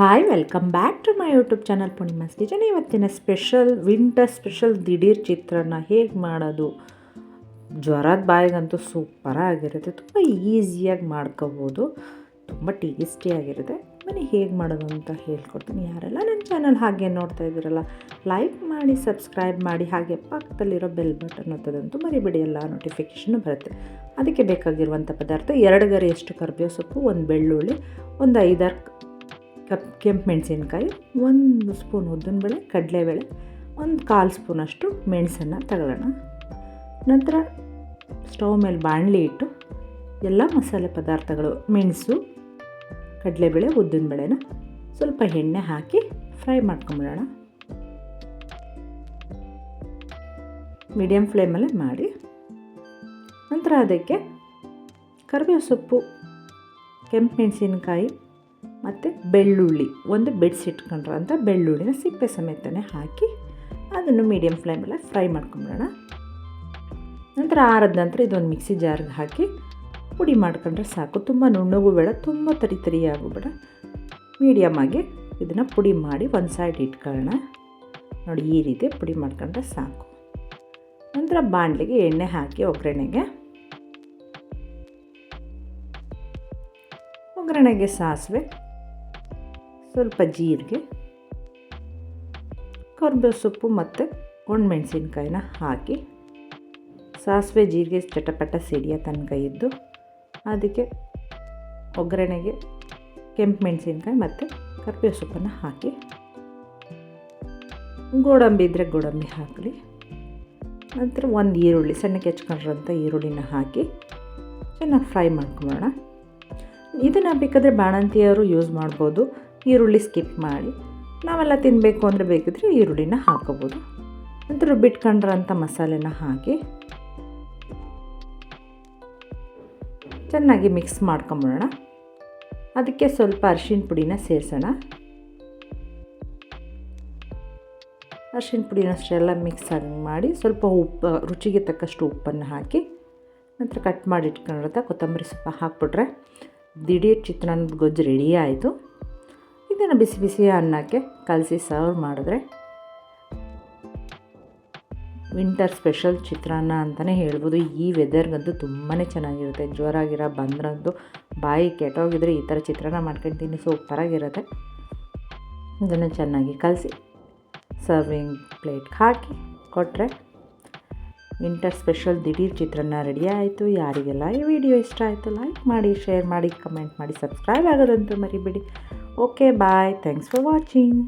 Hi welcome back to my YouTube channel Poornima's kitchen ಇವತ್ತಿನ special winter special ದಿಢೀರ್ ಚಿತ್ರಾನ್ನ ಹೇಗೆ ಮಾಡೋದು? ಜ್ವರದ ಬಾಯಿಗಂತೂ ಸೂಪರಾಗಿರುತ್ತೆ ತುಂಬ ಈಸಿಯಾಗಿ ಮಾಡ್ಕೋಬೋದು. ತುಂಬ ಟೇಸ್ಟಿಯಾಗಿರುತ್ತೆ ಮನೆ ಹೇಗೆ ಮಾಡೋದು ಅಂತ ಹೇಳ್ಕೊಡ್ತೀನಿ ಯಾರೆಲ್ಲ ನನ್ನ ಚಾನಲ್ ಹಾಗೆ ನೋಡ್ತಾ ಇದ್ದೀರಲ್ಲ ಲೈಕ್ ಮಾಡಿ ಸಬ್ಸ್ಕ್ರೈಬ್ ಮಾಡಿ, ಹಾಗೆ ಪಕ್ಕದಲ್ಲಿರೋ ಬೆಲ್ ಬಟನ್ ಒತ್ತದಂತೂ ಮರಿಬೇಡಿ. ಎಲ್ಲ ನೋಟಿಫಿಕೇಶನ್ ಬರುತ್ತೆ. ಅದಕ್ಕೆ ಬೇಕಾಗಿರುವಂಥ ಪದಾರ್ಥ ಎರಡು ಗರಿಯಷ್ಟು ಕರ್ಬೇವು ಸೊಪ್ಪು, ಒಂದು ಬೆಳ್ಳುಳ್ಳಿ, ಒಂದು ಐದಾರು ಕಪ್, ಕೆಂಪು ಮೆಣಸಿನ್ಕಾಯಿ, ಒಂದು ಸ್ಪೂನ್ ಉದ್ದಿನಬೇಳೆ, ಕಡಲೆಬೇಳೆ, ಒಂದು ಕಾಲು ಸ್ಪೂನಷ್ಟು ಮೆಣಸನ್ನು ತಗೊಳ್ಳೋಣ. ನಂತರ ಸ್ಟವ್ ಮೇಲೆ ಬಾಣಲಿ ಇಟ್ಟು ಎಲ್ಲ ಮಸಾಲೆ ಪದಾರ್ಥಗಳು, ಮೆಣಸು, ಕಡಲೆಬೇಳೆ, ಉದ್ದಿನಬೇಳೆನ ಸ್ವಲ್ಪ ಎಣ್ಣೆ ಹಾಕಿ ಫ್ರೈ ಮಾಡ್ಕೊಂಬಿಡೋಣ. ಮೀಡಿಯಮ್ ಫ್ಲೇಮಲ್ಲೇ ಮಾಡಿ. ನಂತರ ಅದಕ್ಕೆ ಕರಿಬೇವು ಸೊಪ್ಪು, ಕೆಂಪು ಮೆಣಸಿನ್ಕಾಯಿ ಮತ್ತು ಬೆಳ್ಳುಳ್ಳಿ, ಒಂದು ಬೆಡ್ಸ್ ಅಂತ ಬೆಳ್ಳುಳ್ಳಿನ ಸಿಪ್ಪೆ ಸಮೇತನೇ ಹಾಕಿ ಅದನ್ನು ಮೀಡಿಯಮ್ ಫ್ಲೇಮಲ್ಲೇ ಫ್ರೈ ಮಾಡ್ಕೊಂಬಿಡೋಣ. ನಂತರ ಆರದ ನಂತರ ಇದೊಂದು ಮಿಕ್ಸಿ ಜಾರ್ಗೆ ಹಾಕಿ ಪುಡಿ ಮಾಡ್ಕೊಂಡ್ರೆ ಸಾಕು. ತುಂಬ ನುಣ್ಣಗೂ ಬೇಡ, ತುಂಬ ತರಿ ತರಿಯಾಗೂ ಬೇಡ. ಮೀಡಿಯಮಾಗಿ ಇದನ್ನು ಪುಡಿ ಮಾಡಿ ಒಂದು ಸೈಡ್ ಇಟ್ಕೊಳ್ಳೋಣ. ನೋಡಿ, ಈ ರೀತಿ ಪುಡಿ ಮಾಡ್ಕೊಂಡ್ರೆ ಸಾಕು. ನಂತರ ಬಾಣಲಿಗೆ ಎಣ್ಣೆ ಹಾಕಿ ಒಗ್ಗರಣೆಗೆ. ಒಗ್ಗರಣೆಗೆ ಸಾಸಿವೆ ಸ್ವಲ್ಪ ಜೀರಿಗೆ ಕರ್ಬೇವು ಸೊಪ್ಪು ಮತ್ತು ಒಣಮೆಣಸಿನ್ಕಾಯಿನ ಹಾಕಿ, ಸಾಸಿವೆ ಜೀರಿಗೆ ಚಟಪಟ ಸಿಡಿಯೋ ತನಕ ಇದ್ದು, ಅದಕ್ಕೆ ಒಗ್ಗರಣೆಗೆ ಕೆಂಪು ಮೆಣಸಿನ್ಕಾಯಿ ಮತ್ತು ಕರ್ಬೇವು ಸೊಪ್ಪನ್ನು ಹಾಕಿ. ಗೋಡಂಬಿ ಇದ್ದರೆ ಗೋಡಂಬಿ ಹಾಕಲಿ. ನಂತರ ಒಂದು ಈರುಳ್ಳಿ ಸಣ್ಣಕ್ಕೆ ಹೆಚ್ಕೊಂಡಿರೋಂಥ ಈರುಳ್ಳಿನ ಹಾಕಿ ಚೆನ್ನಾಗಿ ಫ್ರೈ ಮಾಡ್ಕೊಳ್ಳೋಣ ಇದನ್ನು ಬೇಕಾದರೆ ಬಾಣಂತಿಯವರು ಯೂಸ್ ಮಾಡ್ಬೋದು. ಈರುಳ್ಳಿ ಸ್ಕಿಪ್ ಮಾಡಿ, ನಾವೆಲ್ಲ ತಿನ್ನಬೇಕು ಅಂದರೆ ಬೇಕಿದ್ರೆ ಈರುಳ್ಳಿನ ಹಾಕೋಬೋದು. ನಂತರ ಬಿಟ್ಕೊಂಡ್ರಂಥ ಮಸಾಲೆನ ಹಾಕಿ, ಚೆನ್ನಾಗಿ ಮಿಕ್ಸ್ ಮಾಡ್ಕೊಂಬಿಡೋಣ ಅದಕ್ಕೆ ಸ್ವಲ್ಪ ಅರ್ಶಿನ ಪುಡಿನ ಸೇರಿಸೋಣ. ಅರಿಶಿಣ ಪುಡಿನ ಅಷ್ಟೆಲ್ಲ ಮಿಕ್ಸ್ ಆಗಿ ಮಾಡಿ ಸ್ವಲ್ಪ ಉಪ್ಪು, ರುಚಿಗೆ ತಕ್ಕಷ್ಟು ಉಪ್ಪನ್ನು ಹಾಕಿ, ನಂತರ ಕಟ್ ಮಾಡಿ ಇಟ್ಕೊಂಡಿರುತ್ತೆ ಕೊತ್ತಂಬರಿ ಸೊಪ್ಪು ಹಾಕ್ಬಿಟ್ರೆ, ದಿಢೀರ್ ಚಿತ್ರಾನ್ನದ ಗೊಜ್ಜು ರೆಡಿ ಆಯಿತು. ಇದನ್ನು ಬಿಸಿ ಬಿಸಿ ಅನ್ನಕ್ಕೆ ಕಲಸಿ ಸರ್ವ್ ಮಾಡಿದ್ರೆ ವಿಂಟರ್ ಸ್ಪೆಷಲ್ ಚಿತ್ರಾನ್ನ ಅಂತಲೇ ಹೇಳ್ಬೋದು. ಈ ವೆದರ್ಗಂತೂ ತುಂಬಾ ಚೆನ್ನಾಗಿರುತ್ತೆ. ಜ್ವರಾಗಿರ ಬಂದ್ರಂತೂ ಬಾಯಿ ಕೆಟ್ಟೋಗಿದ್ರೆ ಈ ಥರ ಚಿತ್ರಾನ್ನ ಮಾಡ್ಕೊಂಡು ತಿನ್ನಿ ಸೂಪರಾಗಿರುತ್ತೆ. ಇದನ್ನು ಚೆನ್ನಾಗಿ ಕಲಸಿ ಸರ್ವಿಂಗ್ ಪ್ಲೇಟ್ಗೆ ಹಾಕಿ ಕೊಟ್ಟರೆ ವಿಂಟರ್ ಸ್ಪೆಷಲ್ ದಿಢೀರ್ ಚಿತ್ರಾನ್ನ ರೆಡಿ ಆಯಿತು. ಯಾರಿಗೆಲ್ಲ ಈ ವಿಡಿಯೋ ಇಷ್ಟ ಆಯಿತು ಲೈಕ್ ಮಾಡಿ ಶೇರ್ ಮಾಡಿ ಕಮೆಂಟ್ ಮಾಡಿ ಸಬ್ಸ್ಕ್ರೈಬ್ ಆಗೋದಂತೂ ಮರಿಬೇಡಿ. Okay bye thanks for watching